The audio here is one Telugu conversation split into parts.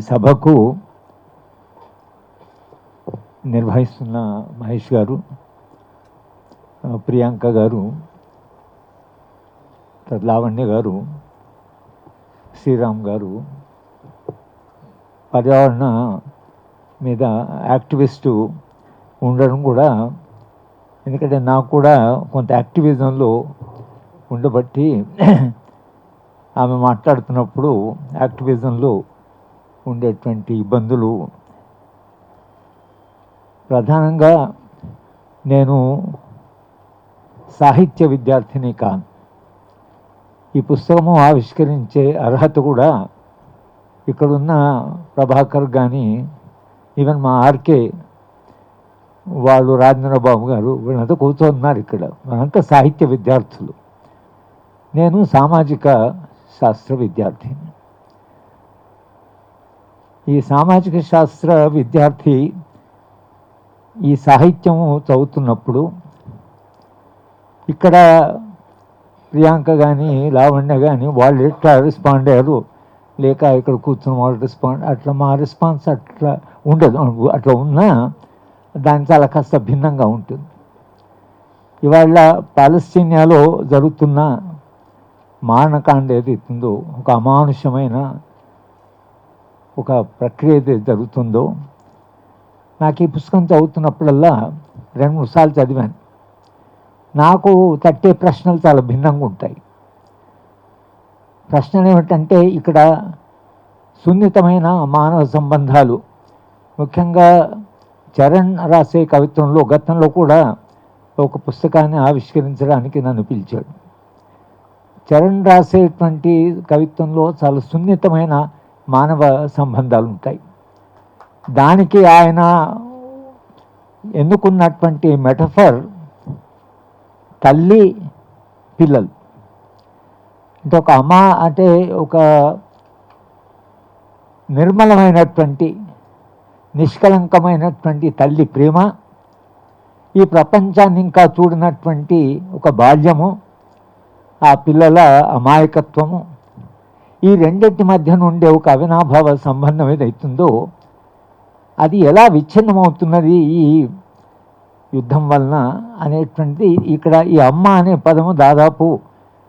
సభకు నిర్వహిస్తున్న మహేష్ గారు ప్రియాంక గారు లావణ్య గారు శ్రీరామ్ గారు పర్యావరణ మీద యాక్టివిస్టు ఉండడం కూడా ఎందుకంటే నాకు కూడా కొంత యాక్టివిజంలో ఉండబట్టి ఆమె మాట్లాడుతున్నప్పుడు యాక్టివిజంలో ఉండేటువంటి ఇబ్బందులు. ప్రధానంగా నేను సాహిత్య విద్యార్థిని కాను. ఈ పుస్తకము ఆవిష్కరించే అర్హత కూడా ఇక్కడున్న ప్రభాకర్ కానీ ఈవెన్ మా ఆర్కే వాళ్ళు రాజేంద్ర బాబు గారు వీళ్ళంతా కూర్చోన్నారు ఇక్కడ. మనంతా సాహిత్య విద్యార్థులు. నేను సామాజిక శాస్త్ర విద్యార్థిని. ఈ సామాజిక శాస్త్ర విద్యార్థి ఈ సాహిత్యము చదువుతున్నప్పుడు ఇక్కడ ప్రియాంక కానీ లావణ్య కానీ వాళ్ళు ఎట్లా రెస్పాండ్ అయ్యారు? లేక ఇక్కడ కూర్చున్న వాళ్ళు రెస్పాండ్ అట్లా మా రెస్పాన్స్ అట్లా ఉండదు. అట్లా ఉన్నా దాని చాలా కాస్త భిన్నంగా ఉంటుంది. ఇవాళ పాలస్తీనియాలో జరుగుతున్న మారణకాండ ఏదైతుందో ఒక అమానుషమైన ఒక ప్రక్రియ అయితే జరుగుతుందో నాకు ఈ పుస్తకం చదువుతున్నప్పుడల్లా రెండు మూడు సార్లు చదివాను. నాకు తట్టే ప్రశ్నలు చాలా భిన్నంగా ఉంటాయి. ప్రశ్నలు ఏమిటంటే ఇక్కడ సున్నితమైన మానవ సంబంధాలు. ముఖ్యంగా చరణ్ రాసే కవిత్వంలో గతంలో కూడా ఒక పుస్తకాన్ని ఆవిష్కరించడానికి నన్ను పిలిచాడు. చరణ్ రాసేటువంటి కవిత్వంలో చాలా సున్నితమైన మానవ సంబంధాలు ఉంటాయి దానికి ఆయన ఎన్నుకున్నటువంటి మెటఫర్ తల్లి పిల్లలు. అంటే ఒక అమ్మ అంటే ఒక నిర్మలమైనటువంటి నిష్కలంకమైనటువంటి తల్లి ప్రేమ ఈ ప్రపంచాన్ని ఇంకా చూడనటువంటి ఒక బాల్యము ఆ పిల్లల అమాయకత్వము ఈ రెండింటి మధ్య నుండే ఒక అవినాభావ సంబంధం ఏదైతుందో అది ఎలా విచ్ఛిన్నమవుతున్నది ఈ యుద్ధం వలన అనేటువంటిది ఇక్కడ ఈ అమ్మ అనే పదము దాదాపు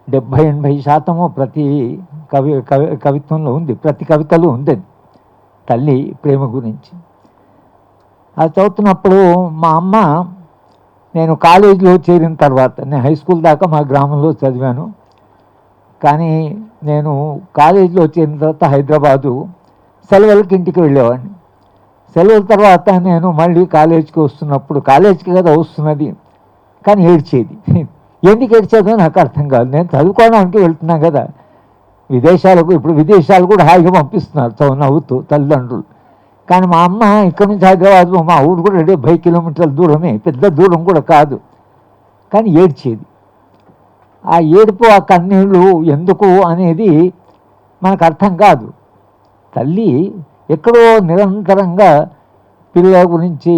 డెబ్భై ఎనభై శాతము ప్రతి కవి కవి కవిత్వంలో ఉంది ప్రతి కవితలో ఉంది తల్లి ప్రేమ గురించి. అది చదువుతున్నప్పుడు మా అమ్మ నేను కాలేజీలో చేరిన తర్వాత నేను హై స్కూల్ దాకా మా గ్రామంలో చదివాను. కానీ నేను కాలేజీలో వచ్చిన తర్వాత హైదరాబాదు సెలవులకి ఇంటికి వెళ్ళేవాడిని. సెలవుల తర్వాత నేను మళ్ళీ కాలేజీకి వస్తున్నప్పుడు కాలేజీకి కదా వస్తున్నది కానీ ఏడ్చేది. ఎందుకు ఏడ్చేదో నాకు అర్థం కాదు. నేను చదువుకోవడానికి వెళ్తున్నాను కదా. విదేశాలకు ఇప్పుడు విదేశాలు కూడా హాయిగా పంపిస్తున్నారు చదువు నవ్వుతూ తల్లిదండ్రులు. కానీ మా అమ్మ ఇక్కడ నుంచి హైదరాబాద్ మా ఊరు కూడా డెబ్బై కిలోమీటర్ల దూరమే పెద్ద దూరం కూడా కాదు. కానీ ఏడ్చేది. ఆ ఏడుపు ఆ కన్నీళ్ళు ఎందుకు అనేది మనకు అర్థం కాదు. తల్లి ఎక్కడో నిరంతరంగా పిల్లల గురించి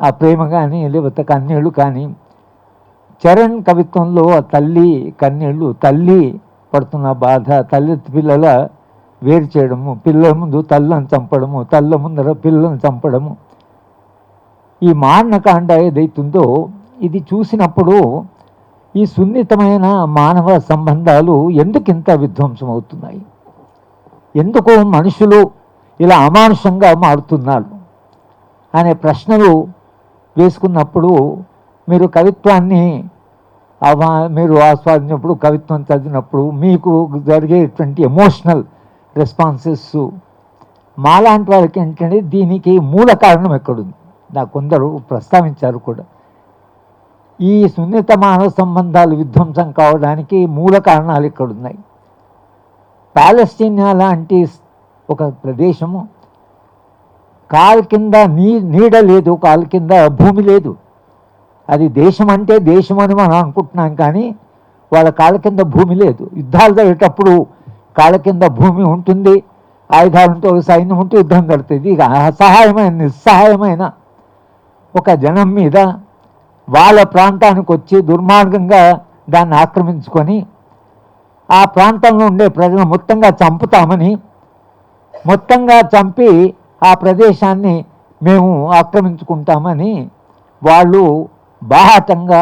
ఆ ప్రేమ కానీ లేకపోతే కన్నీళ్ళు కానీ చరణ్ కవిత్వంలో ఆ తల్లి కన్నీళ్ళు తల్లి పడుతున్న బాధ తల్లి పిల్లల వేరు చేయడము పిల్లల ముందు తల్లను చంపడము తల్ల ముందర పిల్లలను చంపడము. ఈ మారణకాండ ఏదైతుందో ఇది చూసినప్పుడు ఈ సున్నితమైన మానవ సంబంధాలు ఎందుకు ఇంత విధ్వంసం అవుతున్నాయి ఎందుకు మనుషులు ఇలా అమానుషంగా మారుతున్నారు? అనే ప్రశ్నలు వేసుకున్నప్పుడు మీరు కవిత్వాన్ని అవా మీరు ఆస్వాదించినప్పుడు కవిత్వం చదివినప్పుడు మీకు జరిగేటువంటి ఎమోషనల్ రెస్పాన్సెస్ మాలాంటి వాళ్ళకి ఏంటంటే దీనికి మూల కారణం ఎక్కడుంది? నాకు కొందరు ప్రస్తావించారు కూడా. ఈ సున్నిత మానవ సంబంధాలు విధ్వంసం కావడానికి మూల కారణాలు ఇక్కడ ఉన్నాయి పాలస్తీనియా లాంటి ఒక ప్రదేశము కాలు కింద నీ నీడ లేదు కాలు కింద భూమి లేదు. అది దేశం అంటే దేశం అని మనం అనుకుంటున్నాం కానీ వాళ్ళ కాళ్ళ కింద భూమి లేదు. యుద్ధాలు జరిగేటప్పుడు కాళ్ళ కింద భూమి ఉంటుంది ఆయుధాలతో సైన్యం ఉంటే యుద్ధం జరుగుతుంది. ఇక అసహాయమైన నిస్సహాయమైన ఒక జనం మీద వాళ్ళ ప్రాంతానికి వచ్చి దుర్మార్గంగా దాన్ని ఆక్రమించుకొని ఆ ప్రాంతంలో ఉండే ప్రజలు మొత్తంగా చంపుతామని మొత్తంగా చంపి ఆ ప్రదేశాన్ని మేము ఆక్రమించుకుంటామని వాళ్ళు బాహాటంగా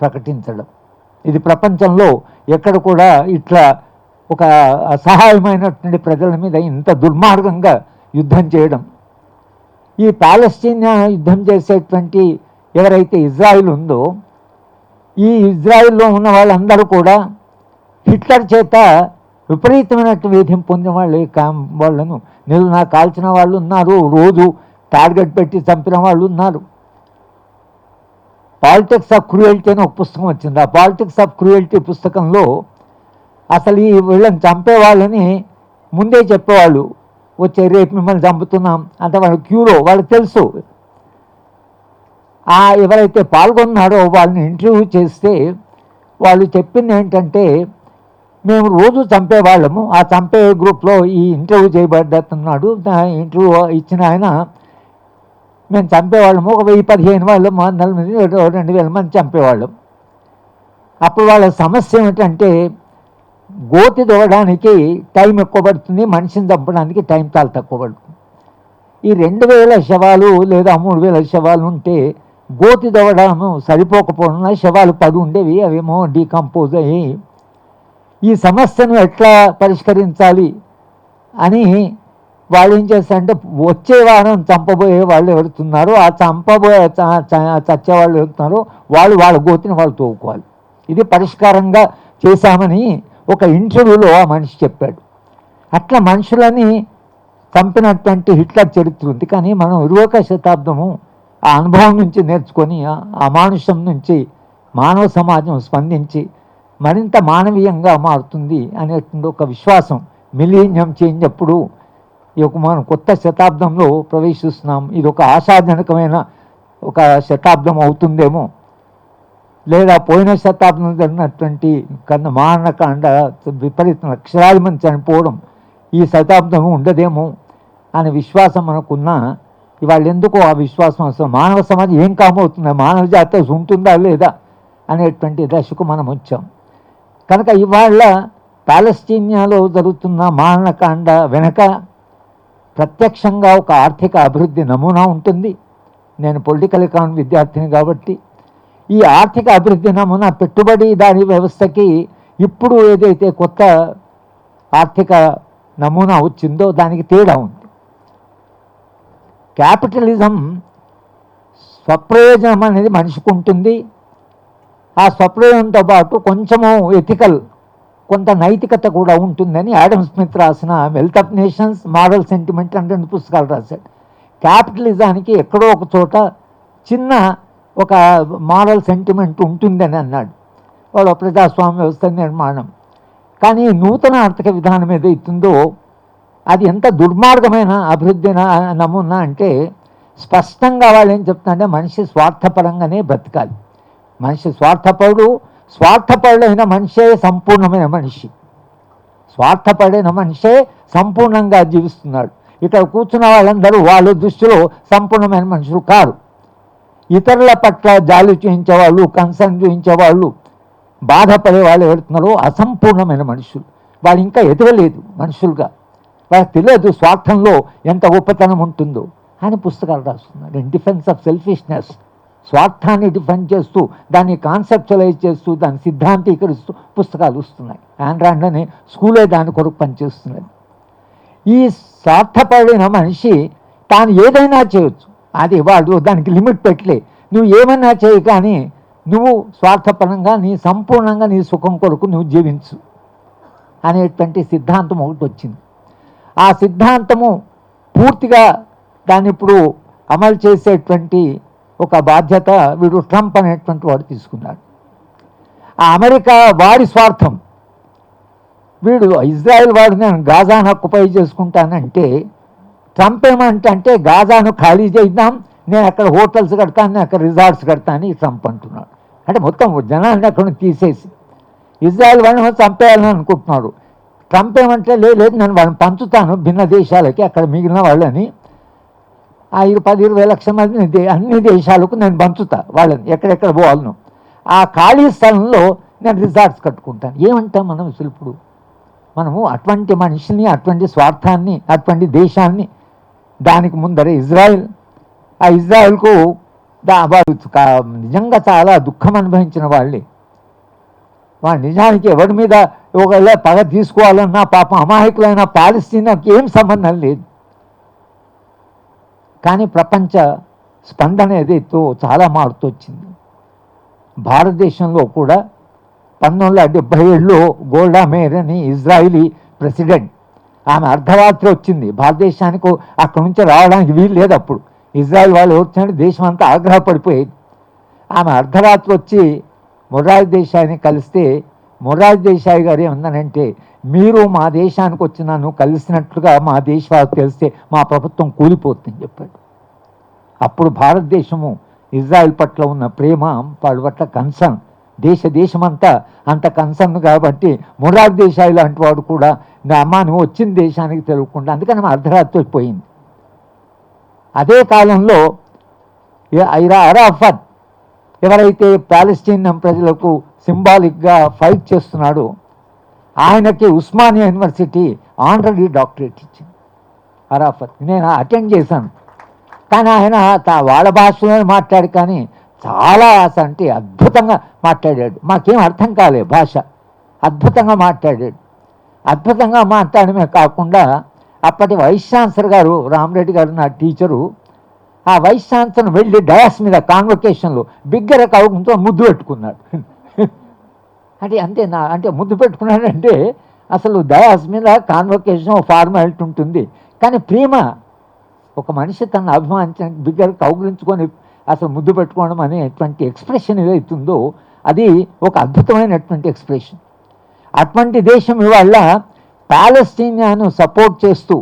ప్రకటించడం. ఇది ప్రపంచంలో ఎక్కడ కూడా ఇట్లా ఒక అసహాయమైనటువంటి ప్రజల మీద ఇంత దుర్మార్గంగా యుద్ధం చేయడం. ఈ పాలస్తీన్ యుద్ధం చేసేటువంటి ఎవరైతే ఇజ్రాయిల్ ఉందో ఈ ఇజ్రాయిల్లో ఉన్న వాళ్ళందరూ కూడా హిట్లర్ చేత విపరీతమైనట్టు వేధింపు పొందిన వాళ్ళు వాళ్ళను. నేను నాకు కాల్చిన వాళ్ళు ఉన్నారు. రోజు టార్గెట్ పెట్టి చంపిన వాళ్ళు ఉన్నారు. పాలిటిక్స్ ఆఫ్ క్రూయల్టీ అని ఒక పుస్తకం వచ్చింది. ఆ పాలిటిక్స్ ఆఫ్ క్రూయల్టీ పుస్తకంలో అసలు ఈ వీళ్ళని చంపేవాళ్ళని ముందే చెప్పేవాళ్ళు. వచ్చే రేపు మిమ్మల్ని చంపుతున్నాం అంటే వాళ్ళ క్యూలో వాళ్ళకి తెలుసు. ఎవరైతే పాల్గొన్నారో వాళ్ళని ఇంటర్వ్యూ చేస్తే వాళ్ళు చెప్పింది ఏంటంటే మేము రోజు చంపేవాళ్ళము. ఆ చంపే గ్రూప్లో ఈ ఇంటర్వ్యూ చేయబడ్డతున్నాడు ఇంటర్వ్యూ ఇచ్చిన ఆయన మేము చంపేవాళ్ళము. ఒక వెయ్యి పదిహేను వాళ్ళు నలభై రెండు వేల మంది చంపేవాళ్ళం. అప్పుడు వాళ్ళ సమస్య ఏమిటంటే గోతి దొవడానికి టైం ఎక్కువ పడుతుంది మనిషిని చంపడానికి టైం చాలా తక్కువ పడుతుంది. ఈ రెండు వేల శవాలు లేదా మూడు వేల శవాలు ఉంటే గోతి దవ్వడం సరిపోకపోవడం శవాలు పడి ఉండేవి అవేమో డీకంపోజ్ అయ్యి ఈ సమస్యను ఎట్లా పరిష్కరించాలి అని వాళ్ళు ఏం చేస్తారంటే వచ్చే వారం చంపబోయే వాళ్ళు ఎవరుతున్నారో ఆ చంపబోయే చ- చచ్చే వాళ్ళు ఎవరుతున్నారో వాళ్ళు వాళ్ళ గోతిని వాళ్ళు తోవుకోవాలి ఇది పరిష్కారంగా చేశామని ఒక ఇంటర్వ్యూలో ఆ మనిషి చెప్పాడు. అట్లా మనుషులని చంపినటువంటి హిట్లర్ చరిత్ర ఉంది కానీ మనం ఇరవక శతాబ్దము ఆ అనుభవం నుంచి నేర్చుకొని ఆ అమానుషం నుంచి మానవ సమాజం స్పందించి మరింత మానవీయంగా మారుతుంది అనేటువంటి ఒక విశ్వాసం మిలీనియం చేంజ్ అప్పుడు ఈ యొక్క మనం కొత్త శతాబ్దంలో ప్రవేశిస్తున్నాం. ఇది ఒక ఆశాజనకమైన ఒక శతాబ్దం అవుతుందేమో. లేదా పోయిన శతాబ్దం జరిగినటువంటి కన్న మారణకాండ విపరీత లక్షలాది మంది చనిపోవడం ఈ శతాబ్దం ఉండదేమో అనే విశ్వాసం మనకున్నా ఇవాళ ఎందుకు ఆ విశ్వాసం? అసలు మానవ సమాజం ఏం కామవుతుందా? మానవ జాతి ఉంటుందా లేదా అనేటువంటి దశకు మనం వచ్చాం. కనుక ఇవాళ పాలస్తీనియాలో జరుగుతున్న మారణకాండ వెనక ప్రత్యక్షంగా ఒక ఆర్థిక అభివృద్ధి నమూనా ఉంటుంది. నేను పొలిటికల్ ఎకానమీ విద్యార్థిని కాబట్టి ఈ ఆర్థిక అభివృద్ధి నమూనా పెట్టుబడి దాని వ్యవస్థకి ఇప్పుడు ఏదైతే కొత్త ఆర్థిక నమూనా వచ్చిందో దానికి తేడా ఉంది. క్యాపిటలిజం స్వప్రయోజనం అనేది మనిషికి ఉంటుంది. ఆ స్వప్రయోజనంతో పాటు కొంచెము ఎథికల్ కొంత నైతికత కూడా ఉంటుందని యాడమ్ స్మిత్ రాసిన wealth of nations moral sentiment అంటే రెండు పుస్తకాలు రాశాడు. క్యాపిటలిజానికి ఎక్కడో ఒక చోట చిన్న ఒక మారల్ సెంటిమెంట్ ఉంటుందని అన్నాడు. వాడు ప్రజాస్వామ్య వ్యవస్థ నిర్మాణం. కానీ నూతన ఆర్థిక విధానం ఏదైతుందో అది ఎంత దుర్మార్గమైన అభివృద్ధి నమూనా అంటే స్పష్టంగా వాళ్ళు ఏం చెప్తారంటే మనిషి స్వార్థపరంగానే బ్రతకాలి. మనిషి స్వార్థపరుడు స్వార్థపరుడైన మనిషే సంపూర్ణమైన మనిషి. స్వార్థపడిన మనిషే సంపూర్ణంగా జీవిస్తున్నాడు. ఇక్కడ కూర్చున్న వాళ్ళందరూ వాళ్ళ దృష్టిలో సంపూర్ణమైన మనుషులు కారు. ఇతరుల పట్ల జాలి చూపించేవాళ్ళు కన్సర్న్ చూపించేవాళ్ళు బాధపడే వాళ్ళు ఎవరుతున్నారో అసంపూర్ణమైన మనుషులు. వాళ్ళు ఇంకా ఎదగలేదు మనుషులుగా. వాళ్ళకి తెలియదు స్వార్థంలో ఎంత గొప్పతనం ఉంటుందో. అని పుస్తకాలు రాస్తున్నాడు. ఇన్ డిఫెన్స్ ఆఫ్ సెల్ఫిష్నెస్ స్వార్థాన్ని డిఫెండ్ చేస్తూ దాన్ని కాన్సెప్చువలైజ్ చేస్తూ దాన్ని సిద్ధాంతీకరిస్తూ పుస్తకాలు వస్తున్నాయి. ఆండ్రాండ్ అని స్కూలే దాని కొరకు పనిచేస్తున్నది. ఈ స్వార్థపడిన మనిషి తాను ఏదైనా చేయొచ్చు. అది వాడు దానికి లిమిట్ పెట్టలే. నువ్వు ఏమైనా చేయి కానీ నువ్వు స్వార్థపరంగా నీ సంపూర్ణంగా నీ సుఖం కొరకు నువ్వు జీవించు అనేటువంటి సిద్ధాంతం ఒకటి వచ్చింది. ఆ సిద్ధాంతము పూర్తిగా దాన్ని ఇప్పుడు అమలు చేసేటువంటి ఒక బాధ్యత వీడు ట్రంప్ అనేటువంటి వాడు తీసుకున్నాడు. ఆ అమెరికా వాడి స్వార్థం. వీడు ఇజ్రాయెల్ వాడు నేను గాజాను ఆక్యుపై చేసుకుంటానంటే ట్రంప్ ఏమంటే అంటే గాజాను ఖాళీ చేద్దాం నేను అక్కడ హోటల్స్ కడతాను నేను అక్కడ రిజార్ట్స్ కడతాను అని ట్రంప్ అంటున్నాడు. అంటే మొత్తం జనాన్ని అక్కడ తీసేసి ఇజ్రాయెల్ వాడిని చంపేయాలని అనుకుంటున్నాడు. ట్రంప్ ఏమంటే "లే- లేదు నేను వాళ్ళని పంచుతాను భిన్న దేశాలకి అక్కడ మిగిలిన వాళ్ళని. ఆ ఇరు పది ఇరవై లక్షల మంది అన్ని దేశాలకు నేను పంచుతా వాళ్ళని ఎక్కడెక్కడ పోవాలను. ఆ ఖాళీ స్థలంలో నేను రిజార్ట్స్ కట్టుకుంటాను. ఏమంటాం మనం అసలు ఇప్పుడు? మనము అటువంటి మనిషిని అటువంటి స్వార్థాన్ని అటువంటి దేశాన్ని దానికి ముందర ఇజ్రాయెల్. ఆ ఇజ్రాయెల్కు వాళ్ళు నిజంగా చాలా దుఃఖం అనుభవించిన వాళ్ళే. వాళ్ళు నిజానికి ఎవరి మీద ఒకవేళ పగ తీసుకోవాలన్నా పాపం అమాయకులైన పాలస్తీనాకి ఏం సంబంధం లేదు. కానీ ప్రపంచ స్పందన ఏదైతే చాలా మారుతూ వచ్చింది. భారతదేశంలో కూడా పంతొమ్మిది వందల డెబ్బై ఏడులో గోల్డా మేర్ అని ఇజ్రాయిలీ ప్రెసిడెంట్ ఆమె అర్ధరాత్రి వచ్చింది. భారతదేశానికి అక్కడి నుంచి రావడానికి వీలు లేదు అప్పుడు. ఇజ్రాయెల్ వాళ్ళు వచ్చినట్టు దేశం అంతా ఆగ్రహపడిపోయేది. ఆమె అర్ధరాత్రి వచ్చి మొరారి దేశాన్ని కలిస్తే మొరాజ్ దేశాయి గారు ఏమన్నానంటే మీరు మా దేశానికి వచ్చి నన్ను కలిసినట్లుగా మా దేశవాళ్ళు తెలిస్తే మా ప్రభుత్వం కూలిపోతుందని చెప్పాడు. అప్పుడు భారతదేశము ఇజ్రాయెల్ పట్ల ఉన్న ప్రేమ వాళ్ళ పట్ల కన్సర్న్ దేశ దేశమంతా అంత కన్సర్న్ కాబట్టి మొరాజ్ దేశాయి లాంటి వాడు కూడా నా అమ్మ నువ్వు వచ్చిన దేశానికి తెలియకుండా అందుకని అర్ధరాత్రి పోయింది. అదే కాలంలో ఏ- ఐరా అరాఫత్ ఎవరైతే పాలస్తీనియన్ ప్రజలకు సింబాలిక్గా ఫైట్ చేస్తున్నాడో ఆయనకి ఉస్మానియా యూనివర్సిటీ ఆనరీ డాక్టరేట్ ఇచ్చింది. అరాఫత్ నేను అటెండ్ చేశాను. కానీ ఆయన వాళ్ళ భాషలోనే మాట్లాడు కానీ చాలా అసలు అంటే అద్భుతంగా మాట్లాడాడు. మాకేం అర్థం కాలే భాష. అద్భుతంగా మాట్లాడాడు. అద్భుతంగా మాట్లాడమే కాకుండా అప్పటి వైస్ ఛాన్సలర్ గారు రామరెడ్డి గారు నా టీచరు ఆ వైస్ ఛాన్సలర్ వెళ్ళి డయాస్ మీద కాన్వకేషన్లో బిగ్గర కావడంతో ముద్దు పెట్టుకున్నాడు. అంటే అంతే నా అంటే ముద్దు పెట్టుకున్నాడంటే అసలు డయాస్ మీద కాన్వకేషన్ ఫార్మాలిటీ ఉంటుంది. కానీ ప్రేమ ఒక మనిషి తన అభిమానించిన బిగ్గర కౌగులించుకొని అసలు ముద్దు పెట్టుకోవడం అనేటువంటి ఎక్స్ప్రెషన్ ఏదైతుందో అది ఒక అద్భుతమైనటువంటి ఎక్స్ప్రెషన్ అటువంటి దేశం ఇవాళ పాలస్తీనియాను సపోర్ట్ చేస్తూ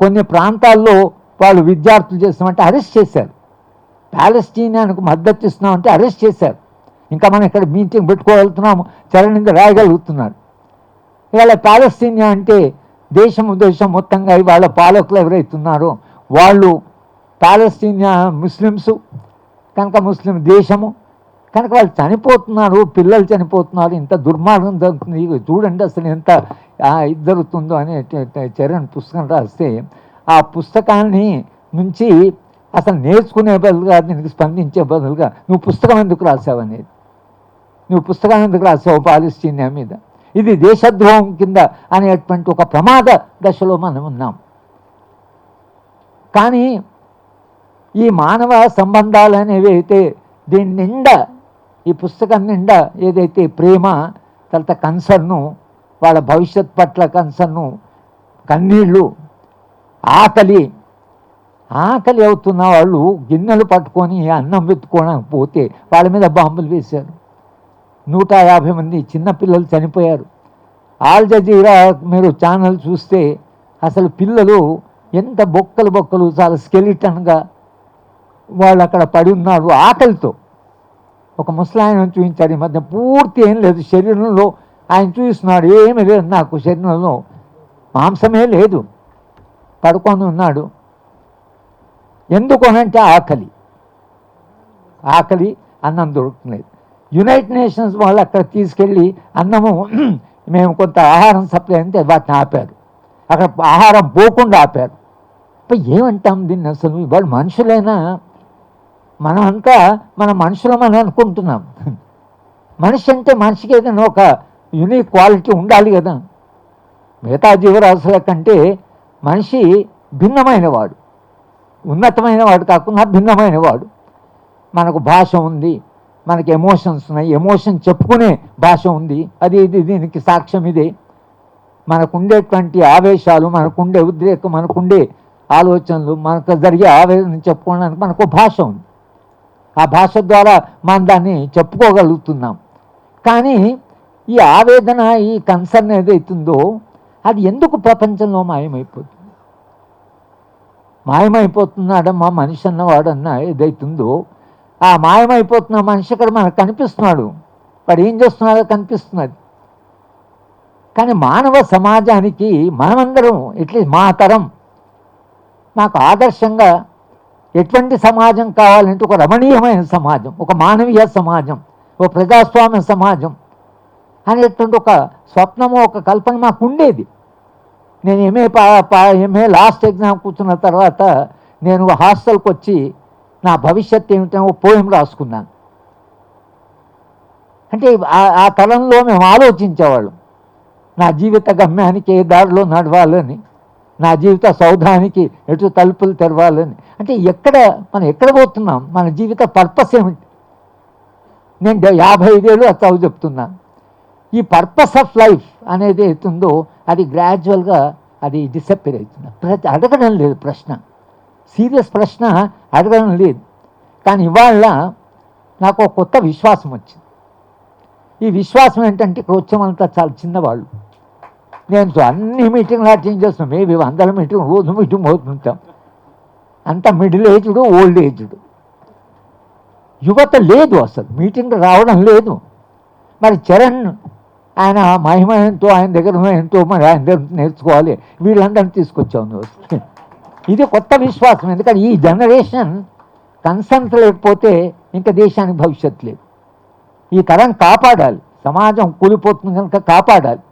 కొన్ని ప్రాంతాల్లో వాళ్ళు విద్యార్థులు చేస్తామంటే అరెస్ట్ చేశారు. ప్యాలెస్టీనియానికి మద్దతు ఇస్తున్నామంటే అరెస్ట్ చేశారు. ఇంకా మనం ఇక్కడ మీటింగ్ పెట్టుకోగలుగుతున్నాము చరణింద రాయగలుగుతున్నాడు. ఇవాళ ప్యాలెస్టీనియా అంటే దేశం దేశం మొత్తంగా ఇవాళ పాలకులు ఎవరైతున్నారో వాళ్ళు ప్యాలెస్టీనియా ముస్లిమ్స్ కనుక ముస్లిం దేశము కనుక వాళ్ళు చనిపోతున్నారు పిల్లలు చనిపోతున్నారు ఇంత దుర్మార్గం జరుగుతుంది చూడండి అసలు ఎంత ఇద్దరుతుందో ఇది జరుగుతుందో అని చరణ్ పుస్తకం రాస్తే ఆ పుస్తకాన్ని నుంచి అసలు నేర్చుకునే బదులుగా దీనికి స్పందించే బదులుగా నువ్వు పుస్తకం ఎందుకు రాసావు అనేది. నువ్వు పుస్తకం ఎందుకు రాసావు పాలస్తీనియా మీద? ఇది దేశద్రోహం కింద అనేటువంటి ఒక ప్రమాద దశలో మనం ఉన్నాం. కానీ ఈ మానవ సంబంధాలు అనేవి అయితే దీని నిండా ఈ పుస్తకం నిండా ఏదైతే ప్రేమ తర్వాత కన్సర్ను వాళ్ళ భవిష్యత్ పట్ల కన్సర్ను కన్నీళ్ళు ఆకలి. ఆకలి అవుతున్న వాళ్ళు గిన్నెలు పట్టుకొని అన్నం వెతుకోవడానికి పోతే వాళ్ళ మీద బాంబులు వేశారు. నూట యాభై మంది చిన్నపిల్లలు చనిపోయారు. ఆల్ జజీరా మీరు ఛానల్ చూస్తే అసలు పిల్లలు ఎంత బొక్కలు బొక్కలు చాలా స్కెలిటన్గా వాళ్ళు అక్కడ పడి ఉన్నారు ఆకలితో. ఒక ముసలాయన చూపించారు ఈ మధ్య పూర్తి ఏం లేదు. శరీరంలో ఆయన చూపిస్తున్నాడు ఏమీ లేదు నాకు శరీరంలో మాంసమే లేదు. పడుకొని ఉన్నాడు. ఎందుకు అనంటే ఆకలి. ఆకలి అన్నం దొరుకుతుంది యునైటెడ్ నేషన్స్ వాళ్ళు అక్కడ తీసుకెళ్ళి అన్నము మేము కొంత ఆహారం సప్లై అంటే వాటిని ఆపారు. అక్కడ ఆహారం పోకుండా ఆపారు. ఇప్పుడు ఏమంటాం దీన్ని అసలు? ఇవాళ మనుషులైనా? మనమంతా మన మనుషులమని అనుకుంటున్నాం. మనిషి అంటే మనిషికి ఏదైనా ఒక యునిక్ క్వాలిటీ ఉండాలి కదా. మిగతా జీవరాశుల కంటే మనిషి భిన్నమైన వాడు ఉన్నతమైన వాడు కాకుండా భిన్నమైన వాడు మనకు భాష ఉంది మనకి ఎమోషన్స్ ఉన్నాయి ఎమోషన్ చెప్పుకునే భాష ఉంది. అది ఇది దీనికి సాక్ష్యం ఇదే. మనకుండేటువంటి ఆవేశాలు మనకుండే ఉద్రేకం మనకుండే ఆలోచనలు మనకు జరిగే ఆవేదన చెప్పుకోవడానికి మనకు భాష ఉంది. ఆ భాష ద్వారా మనం దాన్ని చెప్పుకోగలుగుతున్నాం. కానీ ఈ ఆవేదన ఈ కన్సర్న్ ఏదైతుందో అది ఎందుకు ప్రపంచంలో మాయమైపోతుంది? మాయమైపోతున్నాడమ్మా మనిషి అన్నవాడన్నా ఏదైతుందో ఆ మాయమైపోతున్న మనిషి ఇక్కడ మనకు కనిపిస్తున్నాడు. వాడు ఏం చేస్తున్నాడో కనిపిస్తున్నది. కానీ మానవ సమాజానికి మనమందరం ఎట్లీస్ట్ మా తరం నాకు ఆదర్శంగా ఎటువంటి సమాజం కావాలంటే ఒక రమణీయమైన సమాజం ఒక మానవీయ సమాజం ఒక ప్రజాస్వామ్య సమాజం అనేటువంటి ఒక స్వప్నము ఒక కల్పన మాకు ఉండేది. నేను ఎంఏ పా పా ఎంఏ లాస్ట్ ఎగ్జామ్ కూర్చున్న తర్వాత నేను హాస్టల్కి వచ్చి నా భవిష్యత్తు ఏమిటో పోయం రాసుకున్నాను. అంటే ఆ- తరంలో మేము ఆలోచించేవాళ్ళం. నా జీవిత గమ్యానికి ఏ దారిలో నడవాలని నా జీవిత సౌధానికి ఎటు తలుపులు తెరవాలని. అంటే ఎక్కడ మనం ఎక్కడ పోతున్నాం? మన జీవిత పర్పస్ ఏమిటి? నేను యాభై ఐదేళ్ళు చదువు చెప్తున్నాను ఈ పర్పస్ ఆఫ్ లైఫ్ అనేది అవుతుందో అది గ్రాడ్యువల్గా అది డిసప్పేర్ అవుతుంది. ప్రతి అడగడం లేదు ప్రశ్న. సీరియస్ ప్రశ్న అడగడం లేదు. కానీ ఇవాళ నాకు ఒక కొత్త విశ్వాసం వచ్చింది. ఈ విశ్వాసం ఏంటంటే ఇక్కడ వచ్చామంతా చాలా చిన్నవాళ్ళు. నేను అన్ని మీటింగ్లు అటెండ్ చేస్తున్నాం మేబీ వందల మీటింగ్ రోజు మీటింగ్ పోతుంటాం అంత మిడిల్ ఏజ్డ్ ఓల్డ్ ఏజ్డ్ యువత లేదు అసలు. మీటింగ్ రావడం లేదు. మరి చరణ్ ఆయన మహిమ ఎంతో ఆయన దగ్గర ఎంతో మరి ఆయన దగ్గర నేర్చుకోవాలి. వీళ్ళందరినీ తీసుకొచ్చావు నువ్వు. ఇది కొత్త విశ్వాసం. ఎందుకంటే ఈ జనరేషన్ కన్సెంట్ లేకపోతే ఇంకా దేశానికి భవిష్యత్తు లేదు. ఈ తరం కాపాడాలి. సమాజం కూలిపోతుంది కనుక కాపాడాలి.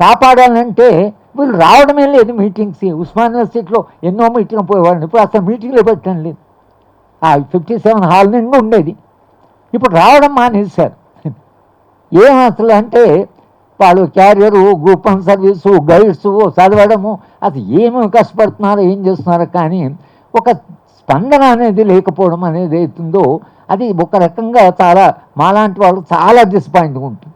కాపాడాలంటే వీళ్ళు రావడమే లేదు మీటింగ్స్. ఉస్మాన్ యూనివర్సిటీలో ఎన్నో మీటింగ్ పోయేవాళ్ళు. ఇప్పుడు అసలు మీటింగ్లు పెట్టడం లేదు. ఆ ఫిఫ్టీ సెవెన్ హాల్ నిండి ఉండేది ఇప్పుడు రావడం మానేశారు. ఏం అసలు అంటే వాళ్ళు career group one service guides చదవడము అది ఏమి కష్టపడుతున్నారో ఏం చేస్తున్నారు కానీ ఒక స్పందన అనేది లేకపోవడం అనేది అవుతుందో అది ఒక రకంగా చాలా మాలాంటి వాళ్ళు చాలా డిసప్పాయింట్గా ఉంటుంది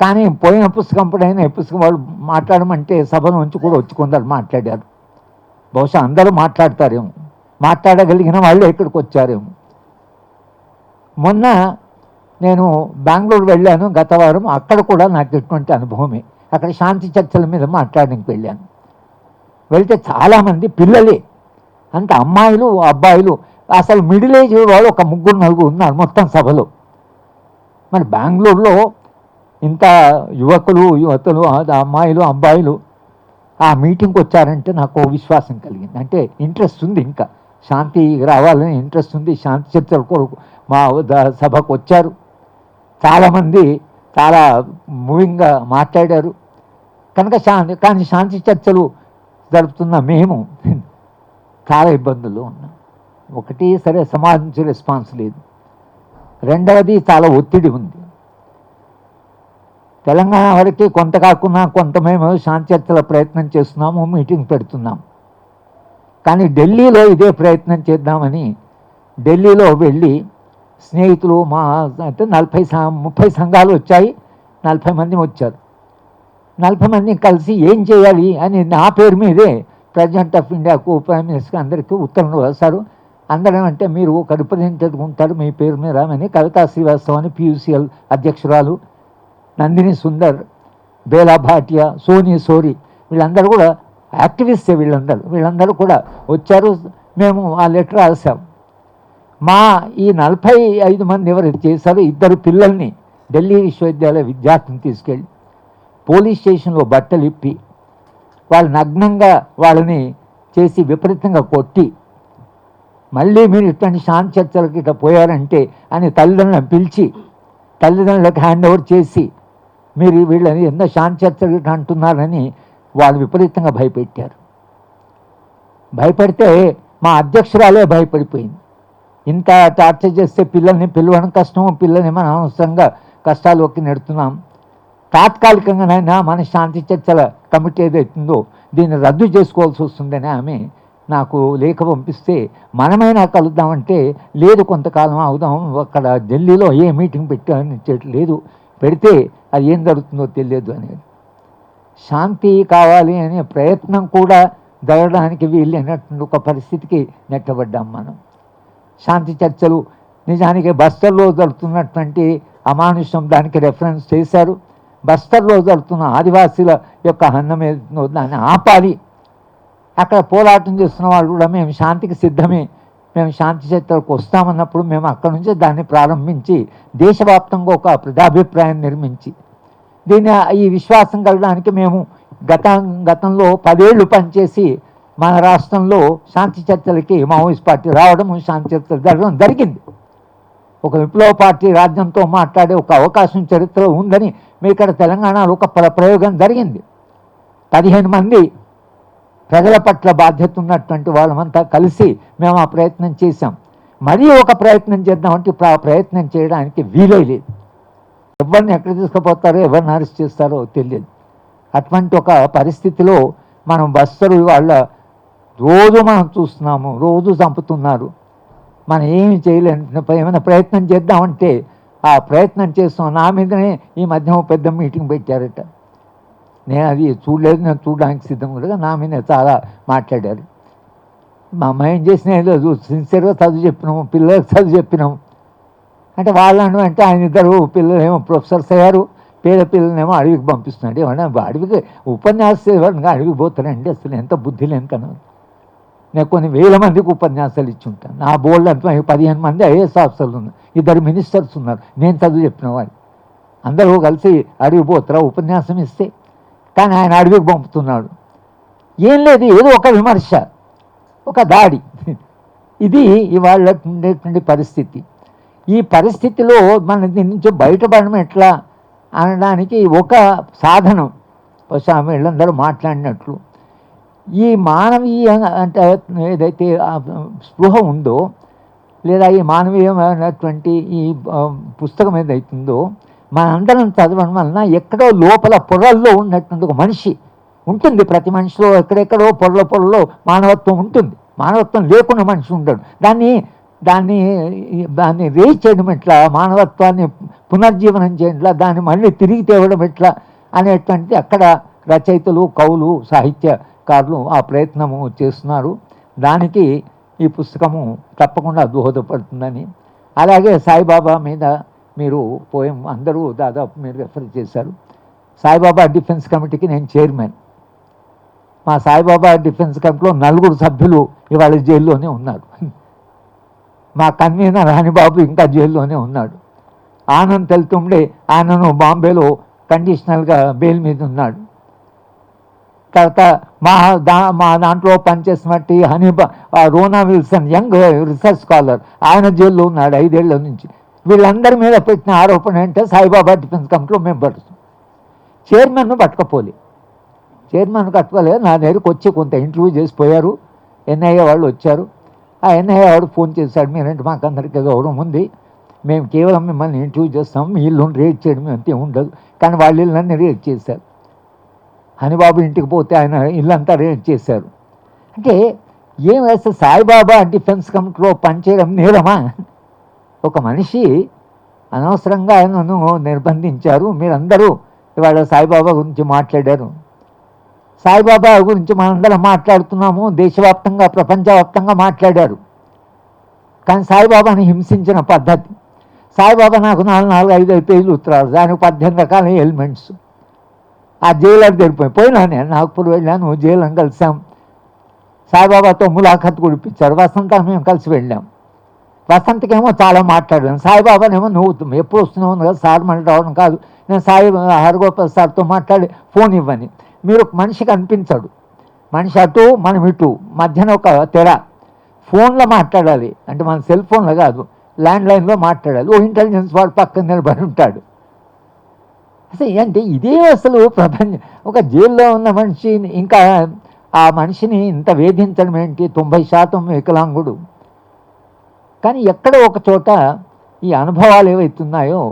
కానీ పోయిన పుస్తకం పడైన ఈ పుస్తకం వాళ్ళు మాట్లాడమంటే సభ నుంచి కూడా వచ్చి కొందరు మాట్లాడారు. బహుశా అందరూ మాట్లాడతారేమో. మాట్లాడగలిగిన వాళ్ళు ఇక్కడికి వచ్చారేమో. మొన్న నేను బెంగళూరు వెళ్ళాను గత వారం అక్కడ కూడా నాకు ఎటువంటి అనుభవమే. అక్కడ శాంతి చర్చల మీద మాట్లాడడానికి వెళ్ళాను. వెళ్తే చాలామంది పిల్లలే. అంటే అమ్మాయిలు అబ్బాయిలు అసలు మిడిల్ ఏజ్ వాళ్ళు ఒక ముగ్గురు నలుగురు ఉన్నారు మొత్తం సభలో. మరి బెంగళూరులో ఇంత యువకులు యువతలు అమ్మాయిలు అబ్బాయిలు ఆ మీటింగ్కి వచ్చారంటే నాకు విశ్వాసం కలిగింది. అంటే ఇంట్రెస్ట్ ఉంది ఇంకా. శాంతి రావాలని ఇంట్రెస్ట్ ఉంది. శాంతి చర్చల కొరకు మా సభకు వచ్చారు. చాలామంది చాలా మూవింగ్గా మాట్లాడారు. కనుక శాంతి కానీ శాంతి చర్చలు జరుపుతున్న మేము చాలా ఇబ్బందులు ఉన్నాం. ఒకటి సరే సమాజం నుంచి రెస్పాన్స్ లేదు. రెండవది చాలా ఒత్తిడి ఉంది. తెలంగాణ వరకు కొంత కాకుండా కొంత మేము శాంతి చర్చల ప్రయత్నం చేస్తున్నాము మీటింగ్ పెడుతున్నాం. కానీ ఢిల్లీలో ఇదే ప్రయత్నం చేద్దామని ఢిల్లీలో వెళ్ళి స్నేహితులు మా అంటే నలభై ముప్పై సంఘాలు వచ్చాయి. నలభై మంది వచ్చారు. నలభై మందిని కలిసి ఏం చేయాలి అని నా పేరు మీదే ప్రెసిడెంట్ ఆఫ్ ఇండియాకు ప్రైమ్ మినిస్టర్ అందరికీ ఉత్తర్వులు రాశారు. అందరం అంటే మీరు ఒక రిప్రజెంటేటివ్ ఉంటారు మీ పేరు మీద అని కవితా శ్రీవాస్తవ్ అని పియూసీఎల్ అధ్యక్షురాలు నందిని సుందర్ బేలా భాటియా సోనీ సోరి వీళ్ళందరూ కూడా యాక్టివిస్టే వీళ్ళందరూ. వీళ్ళందరూ కూడా వచ్చారు. మేము ఆ లెటర్ రాసాం మా ఈ నలభై ఐదు మంది ఎవరు చేశారో ఇద్దరు పిల్లల్ని ఢిల్లీ విశ్వవిద్యాలయ విద్యార్థిని తీసుకెళ్ళి పోలీస్ స్టేషన్లో బట్టలు ఇప్పి వాళ్ళు నగ్నంగా వాళ్ళని చేసి విపరీతంగా కొట్టి మళ్ళీ మీరు ఇట్లాంటి శాంతి చర్చలకి ఇట్లా పోయారంటే అని తల్లిదండ్రులను పిలిచి తల్లిదండ్రులకు హ్యాండ్ ఓవర్ చేసి మీరు వీళ్ళని ఎన్నో శాంతి చర్చలు ఇట్లా అంటున్నారని వాళ్ళు విపరీతంగా భయపెట్టారు. భయపెడితే మా అధ్యక్షురాలే భయపడిపోయింది. ఇంత టార్చర్ చేస్తే పిల్లల్ని పిలవడం కష్టం పిల్లల్ని మనం అనవసరంగా కష్టాల్లోకి నెడుతున్నాం. తాత్కాలికంగానైనా మన శాంతి చర్చల కమిటీ ఏదైతుందో దీన్ని రద్దు చేసుకోవాల్సి వస్తుందని ఆమె నాకు లేఖ పంపిస్తే మనమైనా కలుద్దామంటే లేదు కొంతకాలం అవుదాం అక్కడ ఢిల్లీలో ఏ మీటింగ్ పెట్టామని లేదు పెడితే అది ఏం జరుగుతుందో తెలియదు అనేది. శాంతి కావాలి అనే ప్రయత్నం కూడా జరగడానికి వీలైనటువంటి ఒక పరిస్థితికి నెట్టబడ్డాం మనం. శాంతి చర్చలు నిజానికి బస్తర్లో జరుగుతున్నటువంటి అమానుషం దానికి రెఫరెన్స్ చేశారు. బస్తర్లో జరుగుతున్న ఆదివాసీల యొక్క హన్నం ఏదో దాన్ని ఆపాలి. అక్కడ పోరాటం చేస్తున్న వాళ్ళు కూడా మేము శాంతికి సిద్ధమే మేము శాంతి చర్చలకు వస్తామన్నప్పుడు మేము అక్కడ నుంచి దాన్ని ప్రారంభించి దేశవ్యాప్తంగా ఒక ప్రజాభిప్రాయం నిర్మించి దీన్ని ఈ విశ్వాసం కలగడానికి మేము గత గతంలో పదేళ్ళు పనిచేసి మన రాష్ట్రంలో శాంతి చర్చలకి మావోయిస్ట్ పార్టీ రావడం శాంతి చర్చలు జరగడం జరిగింది. ఒక విప్లవ పార్టీ రాజ్యంతో మాట్లాడే ఒక అవకాశం చరిత్రలో ఉందని మీ ఇక్కడ తెలంగాణలో ఒక ప్రయోగం జరిగింది. పదిహేను మంది ప్రజల పట్ల బాధ్యత ఉన్నటువంటి వాళ్ళమంతా కలిసి మేము ఆ ప్రయత్నం చేశాం. మరీ ఒక ప్రయత్నం చేద్దామంటే ఇప్పుడు ఆ ప్రయత్నం చేయడానికి వీలే లేదు. ఎవరిని ఎక్కడ తీసుకుపోతారో ఎవరిని అరెస్ట్ చేస్తారో తెలియదు. అటువంటి ఒక పరిస్థితిలో మనం బస్తరు వాళ్ళ రోజు మనం చూస్తున్నాము రోజు చంపుతున్నారు. మనం ఏమి చేయలేము ఏమైనా ప్రయత్నం చేద్దామంటే ఆ ప్రయత్నం చేస్తాం. నా మీదనే ఈ మధ్య పెద్ద మీటింగ్ పెట్టారట. నేను అది చూడలేదు నేను చూడడానికి సిద్ధం కూడా నా మీద చాలా మాట్లాడారు. మా అమ్మాయి ఏం చేసినా లేదు సిన్సియర్గా చదువు చెప్పినాము పిల్లలకు చదువు చెప్పినాము. అంటే వాళ్ళని అంటే ఆయన ఇద్దరు పిల్లలేమో ప్రొఫెసర్స్ అయ్యారు. పేద పిల్లలనేమో అడవికి పంపిస్తున్నాడు. ఏమన్నా అడవికి ఉపన్యాసం ఎవరిగా అడవికి పోతారండి అసలు ఎంత బుద్ధి లేని కనుక నేను కొన్ని వేల మందికి ఉపన్యాసాలు ఇచ్చి ఉంటాను నా బోర్డు అంతా పదిహేను మంది ఐఏఎస్ ఆఫీసర్లు ఉన్నారు. ఇద్దరు మినిస్టర్స్ ఉన్నారు. నేను చదువు చెప్పిన వాళ్ళు. అందరూ కలిసి అడిగిపోతారా ఉపన్యాసం ఇస్తే. కానీ ఆయన అడవికి పంపుతున్నాడు. ఏం లేదు ఏదో ఒక విమర్శ ఒక దాడి. ఇది ఇవాళ ఉండేటువంటి పరిస్థితి. ఈ పరిస్థితిలో మన దీని నుంచి బయటపడడం ఎట్లా అనడానికి ఒక సాధనం. బహుశా వీళ్ళందరూ మాట్లాడినట్లు. ఈ మానవీయ అంటే ఏదైతే స్పృహ ఉందో లేదా ఈ మానవీయమైనటువంటి ఈ పుస్తకం ఏదైతుందో మనందరం చదవడం వలన ఎక్కడో లోపల పొరల్లో ఉన్నటువంటి ఒక మనిషి ఉంటుంది. ప్రతి మనిషిలో ఎక్కడెక్కడో పొరల పొరలో మానవత్వం ఉంటుంది. మానవత్వం లేకుండా మనిషి ఉండడు. దాన్ని దాన్ని దాన్ని రేజ్ చేయడం ఎట్లా? మానవత్వాన్ని పునర్జీవనం చేయడం ఎట్లా? దాన్ని మళ్ళీ తిరిగి తేవడం ఎట్లా? అనేటువంటి అక్కడ రచయితలు కవులు కార్లు ఆ ప్రయత్నము చేస్తున్నారు. దానికి ఈ పుస్తకము తప్పకుండా దోహదపడుతుందని. అలాగే సాయిబాబా మీద మీరు పోయం అందరూ దాదాపు మీరు రెఫర్ చేశారు. సాయిబాబా డిఫెన్స్ కమిటీకి నేను చైర్మన్. మా సాయిబాబా డిఫెన్స్ కమిటీలో నలుగురు సభ్యులు ఇవాళ జైల్లోనే ఉన్నారు. మా కన్వీనర్ రాణిబాబు ఇంకా జైల్లోనే ఉన్నాడు. ఆనంద్ తెలుతుండే ఆయనను బాంబేలో కండిషనల్గా బెయిల్ మీద ఉన్నాడు. తర్వాత మా దా మా దాంట్లో పనిచేసినట్టు హనీబా Rona Wilson young research scholar ఆయన జైల్లో ఉన్నాడు ఐదేళ్ళ నుంచి. వీళ్ళందరి మీద పెట్టిన ఆరోపణ అంటే సాయిబాబా డిఫెన్స్ కమిటీలో మెంబర్స్ చైర్మన్ను పట్టుకపోలే. చైర్మన్ కట్టుకోలేదు నా దగ్గరికి వచ్చి కొంత ఇంటర్వ్యూ చేసిపోయారు ఎన్ఐఏ వాళ్ళు వచ్చారు. ఆ ఎన్ఐఏ వాడు ఫోన్ చేశాడు మీరంటే మాకు అందరికీ గౌరవం ఉంది. మేము కేవలం మిమ్మల్ని ఇంటర్వ్యూ చేస్తాం. మీ ఇల్లు రేట్ చేయడం అంతే ఉండదు. కానీ వాళ్ళ నన్ను రేట్ చేశారు. హనిబాబు ఇంటికి పోతే ఆయన ఇల్లంతా రేట్ చేశారు. అంటే ఏం వేస్తే సాయిబాబా డిఫెన్స్ కమిటీలో పనిచేయడం నేరమా? ఒక మనిషి అనవసరంగా ఆయనను నిర్బంధించారు. మీరందరూ ఇవాళ సాయిబాబా గురించి మాట్లాడారు. సాయిబాబా గురించి మనందరం మాట్లాడుతున్నాము. దేశవ్యాప్తంగా ప్రపంచవ్యాప్తంగా మాట్లాడారు. కానీ సాయిబాబాని హింసించిన పద్ధతి. సాయిబాబా నాకు నాలుగు నాలుగు ఐదు ఐదు పేజీలు ఉత్తరాలు. దానికి పద్దెనిమిది రకాల ఎలిమెంట్స్. ఆ జైలర్ తెరిపోయి పోయినా నేను నాగపూర్ వెళ్ళాను జైలను కలిసాం. సాయిబాబాతో ములాఖత్ కుడిపించారు వసంత మేము కలిసి వెళ్ళాం. వసంతకేమో చాలా మాట్లాడాను. సాయిబాబానేమో నువ్వు ఎప్పుడు వస్తున్నావు? కదా సార్ మళ్ళీ రావడం కాదు. నేను సాయి హరగోపాల్ సార్తో మాట్లాడి ఫోన్ ఇవ్వని. మీరు ఒక మనిషికి అనిపించడు. మనిషి అటు మనం ఇటు మధ్యన ఒక తెర. ఫోన్లో మాట్లాడాలి. అంటే మన సెల్ ఫోన్లో కాదు ల్యాండ్ లైన్లో మాట్లాడాలి. ఓ ఇంటెలిజెన్స్ వాడు పక్కన నిలబడి ఉంటాడు. అసలు అంటే ఇదే అసలు ప్రపంచం. ఒక జైల్లో ఉన్న మనిషి ఇంకా ఆ మనిషిని ఇంత వేధించడం ఏంటి? తొంభై శాతం వికలాంగుడు. కానీ ఎక్కడో ఒక చోట ఈ అనుభవాలు ఏవైతున్నాయో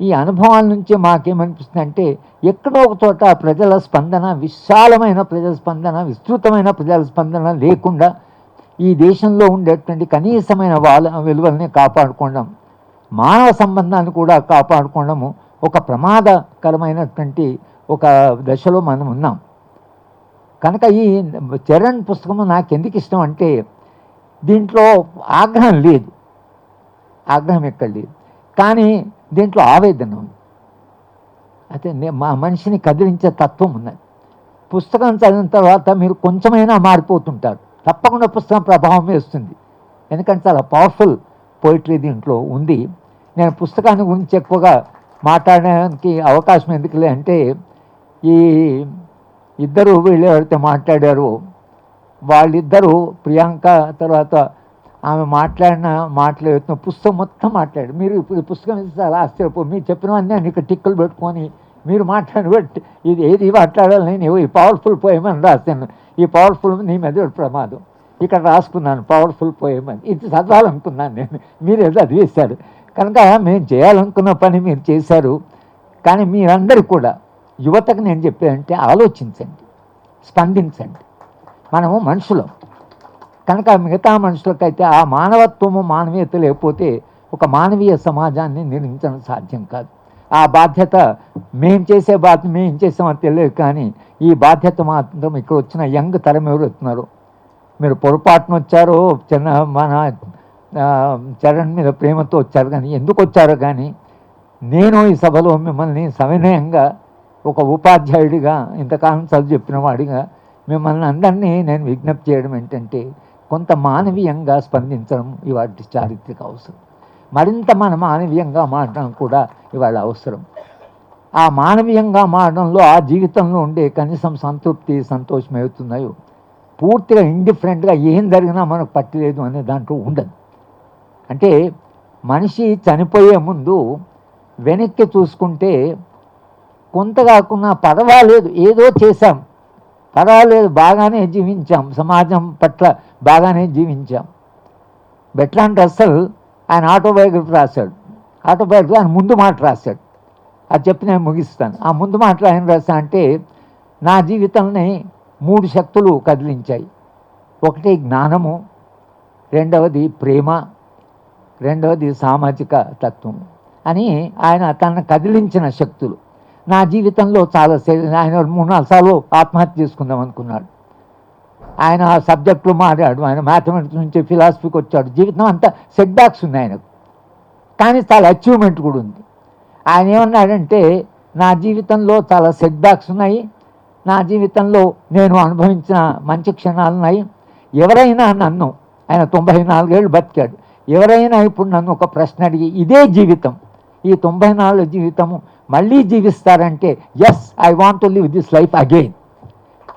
ఈ అనుభవాల నుంచి మాకేమనిపిస్తుంది అంటే ఎక్కడో ఒక చోట ప్రజల స్పందన విశాలమైన ప్రజల స్పందన విస్తృతమైన ప్రజల స్పందన లేకుండా ఈ దేశంలో ఉండేటువంటి కనీసమైన వాళ్ళ విలువల్ని కాపాడుకోవడం మానవ సంబంధాన్ని కూడా కాపాడుకోవడము ఒక ప్రమాదకరమైనటువంటి ఒక దశలో మనం ఉన్నాం. కనుక ఈ చరణ్ పుస్తకము నాకు ఎందుకు ఇష్టం అంటే దీంట్లో ఆగ్రహం లేదు. ఆగ్రహం ఎక్కడ లేదు. కానీ దీంట్లో ఆవేదన ఉంది. అయితే మా మనిషిని కదిలించే తత్వం ఉన్నది. పుస్తకం చదివిన తర్వాత మీరు కొంచెమైనా మారిపోతుంటారు. తప్పకుండా పుస్తకం ప్రభావం వేస్తుంది. ఎందుకంటే చాలా పవర్ఫుల్ పోయిటరీ దీంట్లో ఉంది. నేను పుస్తకాన్ని గురించి ఎక్కువగా మాట్లాడడానికి అవకాశం ఎందుకులే అంటే ఈ ఇద్దరు వీళ్ళు ఎవరైతే మాట్లాడారో వాళ్ళిద్దరూ ప్రియాంక తర్వాత ఆమె మాట్లాడిన మాట్లాడుతున్న పుస్తకం మొత్తం మాట్లాడు మీరు ఇప్పుడు పుస్తకం ఇస్తే అలా ఆశ్చర్యపో మీరు చెప్పినవన్నీ నేను ఇక్కడ టిక్కులు పెట్టుకొని మీరు మాట్లాడి బట్టి ఇది ఏది మాట్లాడాలి నేను ఈ పవర్ఫుల్ పోయేమని రాశాను. ఈ పవర్ఫుల్ నీ మీద ప్రమాదం. ఇక్కడ రాసుకున్నాను పవర్ఫుల్ పోయేమని ఇది చదవాలనుకున్నాను నేను. మీరు ఏదో అది వేశారు. కనుక మేము చేయాలనుకున్న పని మీరు చేశారు కానీ మీరందరూ కూడా యువతకు నేను చెప్పేదంటే ఆలోచించండి స్పందించండి. మనము మనుషులం. కనుక మిగతా మనుషులకైతే ఆ మానవత్వము మానవీయత లేకపోతే ఒక మానవీయ సమాజాన్ని నిర్మించడం సాధ్యం కాదు. ఆ బాధ్యత మేం చేసే బాధ్యత మేము చేసామని తెలియదు కానీ ఈ బాధ్యత మాత్రం ఇక్కడ వచ్చిన యంగ్ తరం ఎవరు వస్తున్నారు మీరు పొరపాటున వచ్చారో చిన్న మన చరణ్ మీద ప్రేమతో వచ్చారు కానీ ఎందుకు వచ్చారో కానీ నేను ఈ సభలో మిమ్మల్ని సవినయంగా ఒక ఉపాధ్యాయుడిగా ఇంతకాలం చదువు చెప్పిన వాడిగా మిమ్మల్ని అందరినీ నేను విజ్ఞప్తి చేయడం ఏంటంటే కొంత మానవీయంగా స్పందించడం ఇవాటి చారిత్రక అవసరం. మరింత మన మానవీయంగా మారడం కూడా ఇవాళ అవసరం. ఆ మానవీయంగా మారడంలో ఆ జీవితంలో ఉండే కనీసం సంతృప్తి సంతోషం అవుతున్నాయో పూర్తిగా ఇండిఫరెంట్గా ఏం జరిగినా మనకు పట్టలేదు అనే దాంట్లో ఉండదు. అంటే మనిషి చనిపోయే ముందు వెనక్కి చూసుకుంటే కొంత కాకుండా పర్వాలేదు ఏదో చేశాం. పర్వాలేదు బాగానే జీవించాం. సమాజం పట్ల బాగానే జీవించాం. బెట్లాంటి రస్సల్ ఆయన ఆటోబయోగ్రఫీ రాశాడు. ఆటోబయోగ్రఫీ ఆయన ముందు మాట రాశాడు. అది చెప్పి నేను ముగిస్తాను. ఆ ముందు మాటలు ఆయన రాశా అంటే నా జీవితాన్ని మూడు శక్తులు కదిలించాయి. ఒకటి జ్ఞానము రెండవది ప్రేమ రెండవది సామాజిక తత్వం. అని ఆయన తనను కదిలించిన శక్తులు. నా జీవితంలో చాలా ఆయన మూడు నాలుగు సార్లు ఆత్మహత్య చేసుకుందాం అనుకున్నాడు. ఆయన ఆ సబ్జెక్టులు మారాడు. ఆయన మ్యాథమెటిక్స్ నుంచి ఫిలాసఫీకి వచ్చాడు. జీవితం అంతా సెట్ బ్యాక్స్ ఉన్నాయి ఆయనకు. కానీ చాలా అచీవ్మెంట్ కూడా ఉంది. ఆయన ఏమన్నాడంటే నా జీవితంలో చాలా సెట్ బ్యాక్స్ ఉన్నాయి. నా జీవితంలో నేను అనుభవించిన మంచి క్షణాలు ఉన్నాయి. ఎవరైనా నన్ను ఆయన తొంభై నాలుగేళ్ళు బతికాడు. ఎవరైనా ఇప్పుడు నన్ను ఒక ప్రశ్న అడిగి ఇదే జీవితం ఈ తొంభై నాలుగు జీవితము మళ్ళీ జీవిస్తారంటే yes I want to live this life again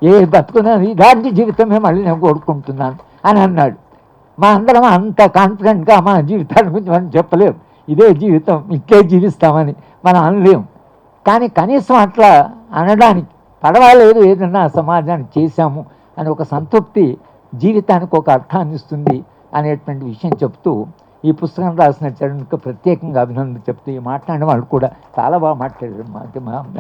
ఏ బతుకున్నది ఇలాంటి జీవితమే మళ్ళీ నేను కోరుకుంటున్నాను అని అన్నాడు. మా అందరం అంత కాన్ఫిడెంట్గా మా జీవితాన్ని గురించి మనం చెప్పలేం. ఇదే జీవితం ఇంకే జీవిస్తామని మనం అనలేం. కానీ కనీసం అట్లా అనడానికి పర్వాలేదు ఏదన్నా సమాజానికి చేశాము అని ఒక సంతృప్తి జీవితానికి ఒక అర్థాన్ని ఇస్తుంది. అనేటువంటి విషయం చెప్తూ ఈ పుస్తకం రాసిన చరణ్కి ప్రత్యేకంగా అభినందన చెప్తూ ఈ మాట్లాడిన వాళ్ళు కూడా చాలా బాగా మాట్లాడారు.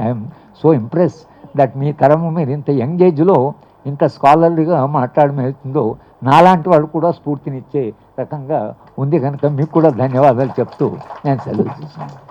ఐఎమ్ సో ఇంప్రెస్ దట్ మీ తరము మీరు ఇంత యంగ్ ఏజ్లో ఇంత స్కాలర్లీగా మాట్లాడమవుతుందో నాలాంటి వాళ్ళు కూడా స్ఫూర్తినిచ్చే రకంగా ఉంది కనుక మీకు కూడా ధన్యవాదాలు చెప్తూ నేను సెలవు చేశాను